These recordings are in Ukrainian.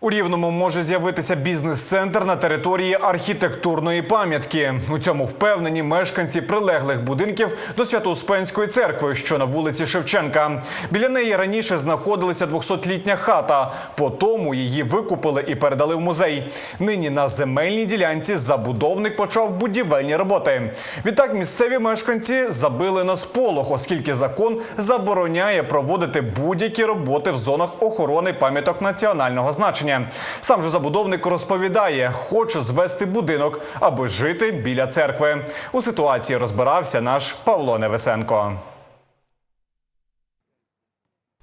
У Рівному може з'явитися бізнес-центр на території архітектурної пам'ятки. У цьому впевнені мешканці прилеглих будинків до Свято-Успенської церкви, що на вулиці Шевченка. Біля неї раніше знаходилася 200-літня хата. Потому її викупили і передали в музей. Нині на земельній ділянці забудовник почав будівельні роботи. Відтак місцеві мешканці забили на сполох, оскільки закон забороняє проводити будь-які роботи в зонах охорони пам'яток національного значення. Сам же забудовник розповідає, хоче звести будинок, аби жити біля церкви. У ситуації розбирався наш Павло Невесенко.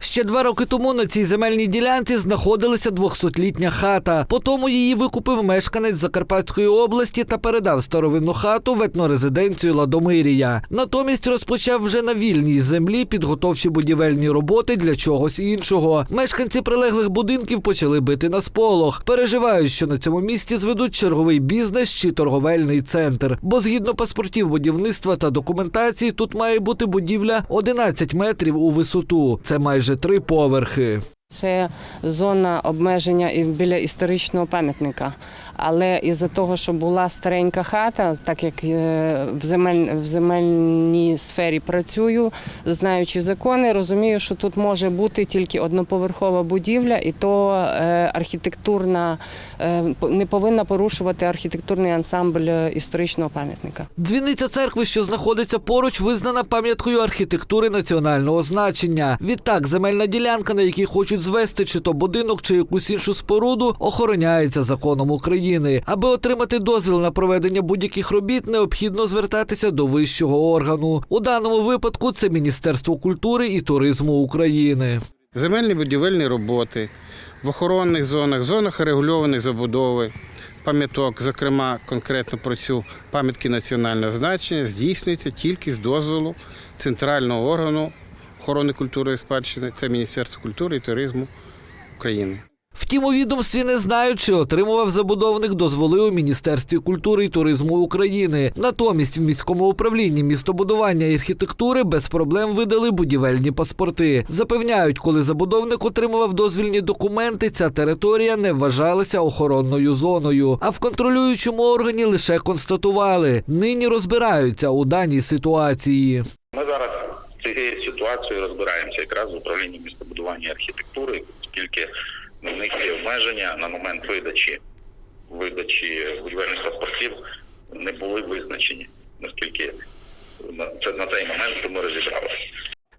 Ще два роки тому на цій земельній ділянці знаходилася 200-літня хата. Потому її викупив мешканець Закарпатської області та передав старовинну хату в етнорезиденцію Ладомирія. Натомість розпочав вже на вільній землі підготовчі будівельні роботи для чогось іншого. Мешканці прилеглих будинків почали бити на сполох. Переживають, що на цьому місці зведуть черговий бізнес чи торговельний центр. Бо згідно паспортів будівництва та документації, тут має бути будівля 11 метрів у висоту. Це майже три поверхи. Це зона обмеження біля історичного пам'ятника. Але із-за того, що була старенька хата, так як е, в, земель, в земельній сфері працюю, знаючи закони, розумію, що тут може бути тільки одноповерхова будівля, і то е, архітектурна е, не повинна порушувати архітектурний ансамбль історичного пам'ятника. Дзвіниця церкви, що знаходиться поруч, визнана пам'яткою архітектури національного значення. Відтак, земельна ділянка, на якій хочуть звести чи то будинок, чи якусь іншу споруду, охороняється законом України. Аби отримати дозвіл на проведення будь-яких робіт, необхідно звертатися до вищого органу. У даному випадку це Міністерство культури і туризму України. Земельні будівельні роботи в охоронних зонах, зонах регульованих забудови, пам'яток, зокрема конкретно про цю пам'ятки національного значення, здійснюється тільки з дозволу центрального органу охорони культури і спадщини, це Міністерство культури і туризму України. Втім, у відомстві не знають, чи отримував забудовник дозволи у Міністерстві культури і туризму України. Натомість в міському управлінні містобудування і архітектури без проблем видали будівельні паспорти. Запевняють, коли забудовник отримував дозвільні документи, ця територія не вважалася охоронною зоною. А в контролюючому органі лише констатували, нині розбираються у даній ситуації. З цією ситуацією розбираємося якраз в управлінні містобудування архітектури, оскільки на них є обмеження на момент видачі видачі будівельних паспортів не були визначені, наскільки на це на цей момент ми розібралися.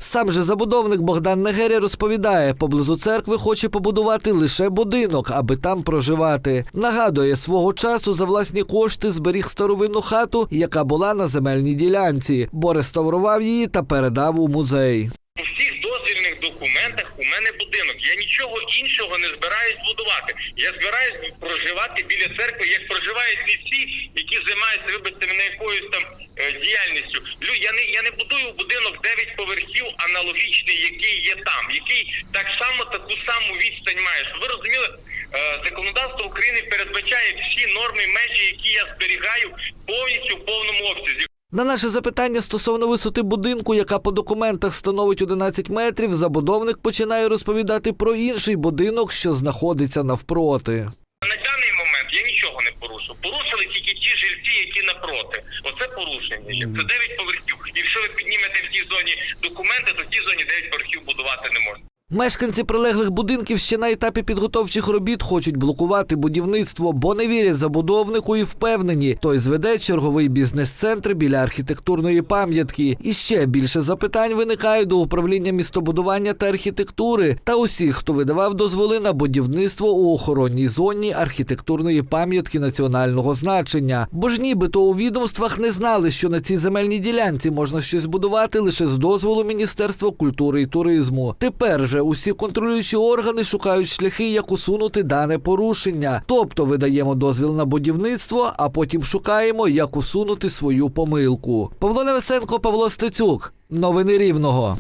Сам же забудовник Богдан Негеря розповідає, поблизу церкви хоче побудувати лише будинок, аби там проживати. Нагадує, свого часу за власні кошти зберіг старовинну хату, яка була на земельній ділянці, бо реставрував її та передав у музей. У всіх дозвільних документах у мене будинок. Я нічого іншого не збираюсь будувати. Я збираюсь проживати біля церкви, як проживають всі, які займаються, вибачте мене якоюсь там е, діяльністю. Лю, я не я не будую будинок 9 поверхів, аналогічний, який є там, який так само таку саму відстань має. Щоб ви розуміли, е, законодавство України передбачає всі норми межі, які я зберігаю повністю в повному обсязі. На наше запитання стосовно висоти будинку, яка по документах становить 11 метрів, забудовник починає розповідати про інший будинок, що знаходиться навпроти. На даний момент я нічого не порушив. Порушили тільки ті жильці, які напроти. Оце порушення. Це 9 поверхів. Якщо ви піднімете в тій зоні документи, то в тій зоні 9 поверхів будувати не можна. Мешканці прилеглих будинків ще на етапі підготовчих робіт хочуть блокувати будівництво, бо не вірять забудовнику і впевнені, той зведе черговий бізнес-центр біля архітектурної пам'ятки. І ще більше запитань виникає до управління містобудування та архітектури та усіх, хто видавав дозволи на будівництво у охоронній зоні архітектурної пам'ятки національного значення. Бо ж нібито у відомствах не знали, що на цій земельній ділянці можна щось будувати лише з дозволу Міністерства культури і туризму. Тепер же усі контролюючі органи шукають шляхи, як усунути дане порушення. Тобто видаємо дозвіл на будівництво, а потім шукаємо, як усунути свою помилку. Павло Невесенко, Павло Стецюк. Новини Рівного.